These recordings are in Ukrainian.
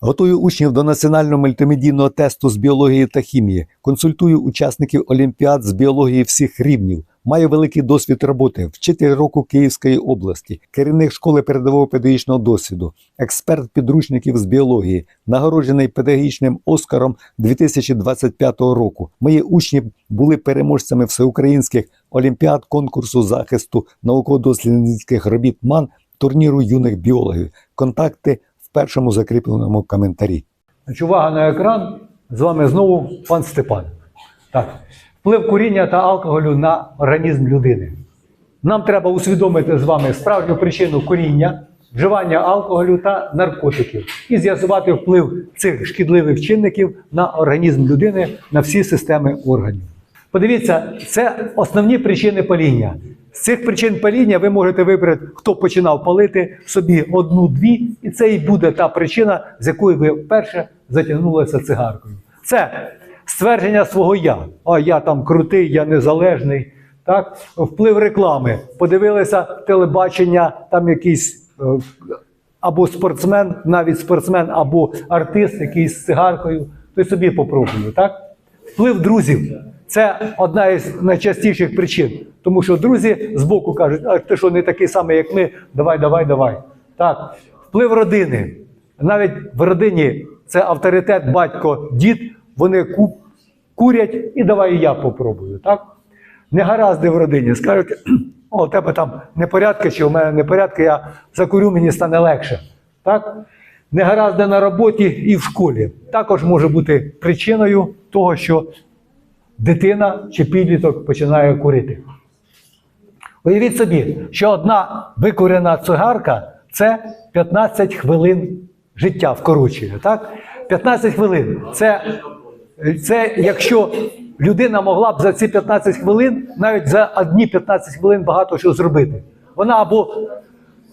Готую учнів до національного мультимедійного тесту з біології та хімії. Консультую учасників олімпіад з біології всіх рівнів. Маю великий досвід роботи, вчитель року Київської області, керівник школи передового педагогічного досвіду, експерт підручників з біології, нагороджений педагогічним Оскаром 2025 року. Мої учні були переможцями всеукраїнських олімпіад конкурсу захисту науково-дослідницьких робіт МАН турніру юних біологів. Контакти першому закріпленому коментарі. Увага на екран. З вами знову пан Степан. Так. Вплив куріння та алкоголю на організм людини. Нам треба усвідомити з вами справжню причину куріння, вживання алкоголю та наркотиків і з'ясувати вплив цих шкідливих чинників на організм людини на всі системи органів. Подивіться, це основні причини паління. З цих причин паління ви можете вибрати, хто починав палити собі одну-дві, і це і буде та причина, з якої ви вперше затягнулися цигаркою. Це ствердження свого я. А я там крутий, я незалежний. Так? Вплив реклами. Подивилися телебачення, там якийсь е, або спортсмен, навіть спортсмен, або артист, якийсь з цигаркою, й собі попробую. Так? Вплив друзів. Це одна із найчастіших причин. Тому що друзі збоку кажуть, а ти що не такий самий, як ми, давай, давай, давай. Так. Вплив родини. Навіть в родині це авторитет, батько, дід, вони ку- курять і давай і я попробую. Так? Негаразди в родині. Скажуть, о, у тебе там непорядки, чи у мене непорядки, я закурю, мені стане легше. Так? Негаразди на роботі і в школі. Також може бути причиною того, що дитина чи підліток починає курити. Уявіть собі, що одна викурена цигарка це 15 хвилин життя вкорочує. Так? 15 хвилин. Це, це якщо людина могла б за ці 15 хвилин, навіть за одні 15 хвилин багато що зробити. Вона або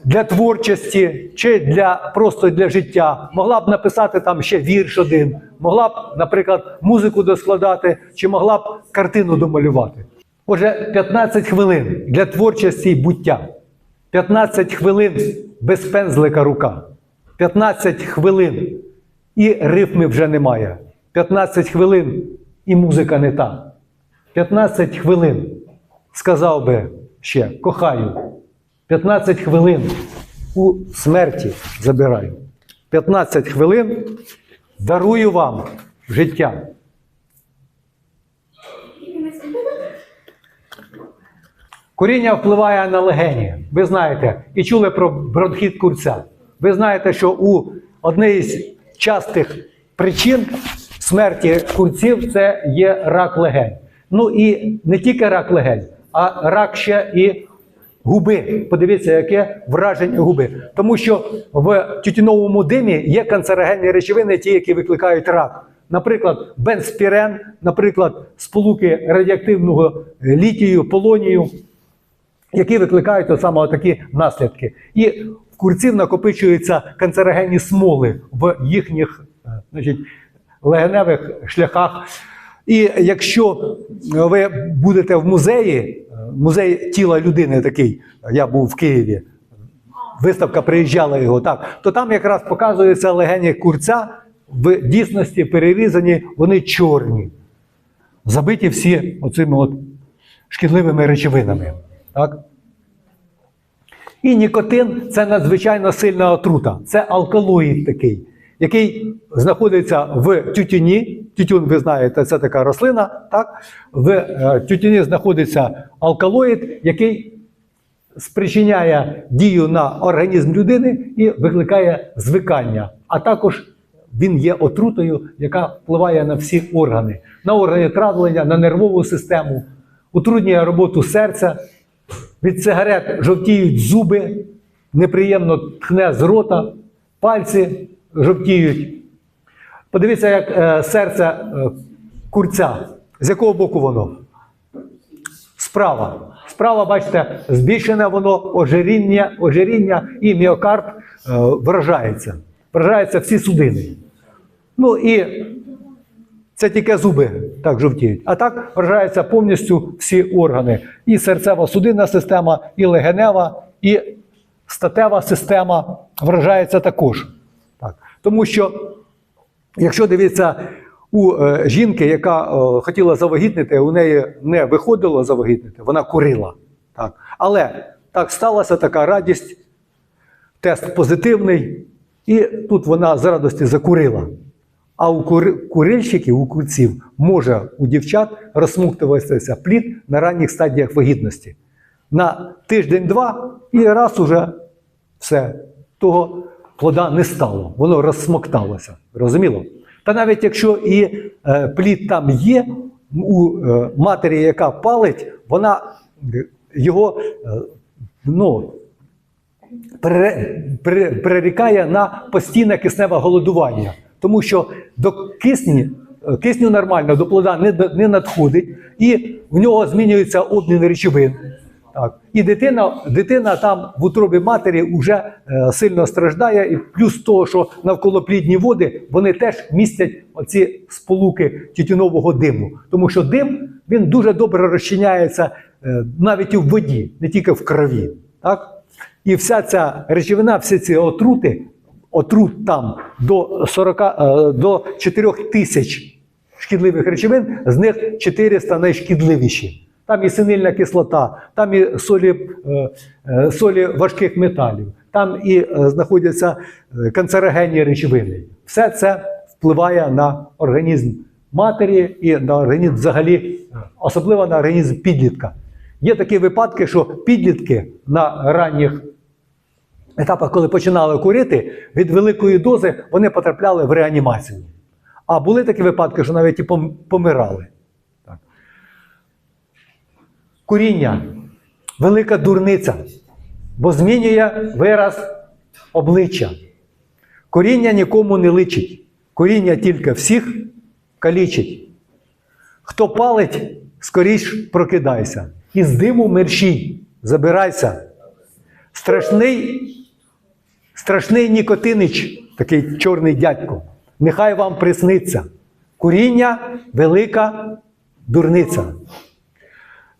для творчості чи для просто для життя могла б написати там ще вірш один, могла б, наприклад, музику доскладати, чи могла б картину домалювати. Отже, 15 хвилин для творчості і буття. 15 хвилин без пензлика рука. 15 хвилин і рифми вже немає. 15 хвилин і музика не та. 15 хвилин сказав би ще кохаю. 15 хвилин у смерті забираю. 15 хвилин дарую вам життя. Куріння впливає на легені. Ви знаєте, і чули про бронхіт курця. Ви знаєте, що у одній з частих причин смерті курців це є рак легень. Ну і не тільки рак легень, а рак ще і губи. Подивіться, яке враження губи. Тому що в тютюновому димі є канцерогенні речовини, ті, які викликають рак. Наприклад, бенспірен, наприклад, сполуки радіоактивного літію, полонію, які викликають от саме такі наслідки. І в курців накопичуються канцерогенні смоли в їхніх е, значить, легеневих шляхах. І якщо ви будете в музеї, музей тіла людини такий, я був в Києві, виставка приїжджала його, так, то там якраз показується легені курця в дійсності перерізані, вони чорні, забиті всі оцими от шкідливими речовинами. Так? І нікотин це надзвичайно сильна отрута. Це алкалоїд такий, який знаходиться в тютюні. Тютюн, ви знаєте, це така рослина. Так? В е, тютюні знаходиться алкалоїд, який спричиняє дію на організм людини і викликає звикання. А також він є отрутою, яка впливає на всі органи, на органи травлення, на нервову систему, утруднює роботу серця. Від сигарет жовтіють зуби, неприємно тхне з рота, пальці жовтіють. Подивіться, як е, серце е, курця. З якого боку воно? Справа. Справа, бачите, збільшене воно ожиріння, ожиріння і міокард е, вражається. Вражаються всі судини. Ну і це тільки зуби так жовтіють. А так вражаються повністю всі органи. І серцево-судинна система, і легенева, і статева система вражається також. Тому що, якщо дивитися у е, жінки, яка е, хотіла завагітнити, у неї не виходило завагітнити, вона курила. Так. Але так сталася така радість, тест позитивний, і тут вона з радості закурила. А у курильщиків, у курців, може у дівчат розсмоктуватися плід на ранніх стадіях вагітності. На тиждень-два і раз уже все, того плода не стало, воно розсмокталося. Розуміло? Та навіть якщо і е, плід там є, у е, матері, яка палить, вона е, його е, ну, перерікає на постійне кисневе голодування. Тому що до кисні, е, кисню нормально до плода не, не надходить, і в нього змінюється обмін речовин. Так. І дитина, дитина там в утробі матері вже е, сильно страждає, і плюс того, що навколоплідні води, вони теж містять оці сполуки тютюнового диму. Тому що дим він дуже добре розчиняється е, навіть і в воді, не тільки в крові. Так? І вся ця речовина, всі ці отрути, отрут там до 40, е, до 4 тисяч шкідливих речовин, з них 400 найшкідливіші. Там і синильна кислота, там і солі, е, е, солі важких металів, там і е, знаходяться канцерогенні речовини. Все це впливає на організм матері і на організм взагалі, особливо на організм підлітка. Є такі випадки, що підлітки на ранніх етапах, коли починали курити, від великої дози вони потрапляли в реанімацію. А були такі випадки, що навіть і помирали. Куріння велика дурниця, бо змінює вираз обличчя. Коріння нікому не личить. Коріння тільки всіх калічить. Хто палить, скоріш прокидайся. Із диму мерщій, забирайся. Страшний, страшний Нікотинич, такий чорний дядько. Нехай вам присниться. Куріння велика дурниця.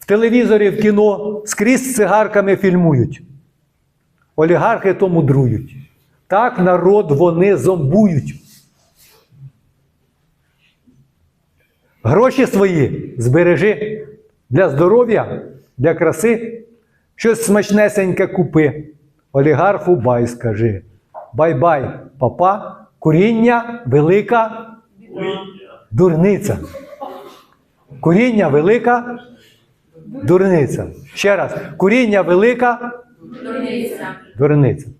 В телевізорі, в кіно скрізь цигарками фільмують. Олігархи тому друють. Так народ вони зомбують. Гроші свої збережи для здоров'я, для краси. Щось смачнесеньке купи. Олігарху бай скажи. Бай-бай, папа, куріння велика дурниця. Куріння велика дурниця. Ще раз, куріння велика Дурниця. дурниця.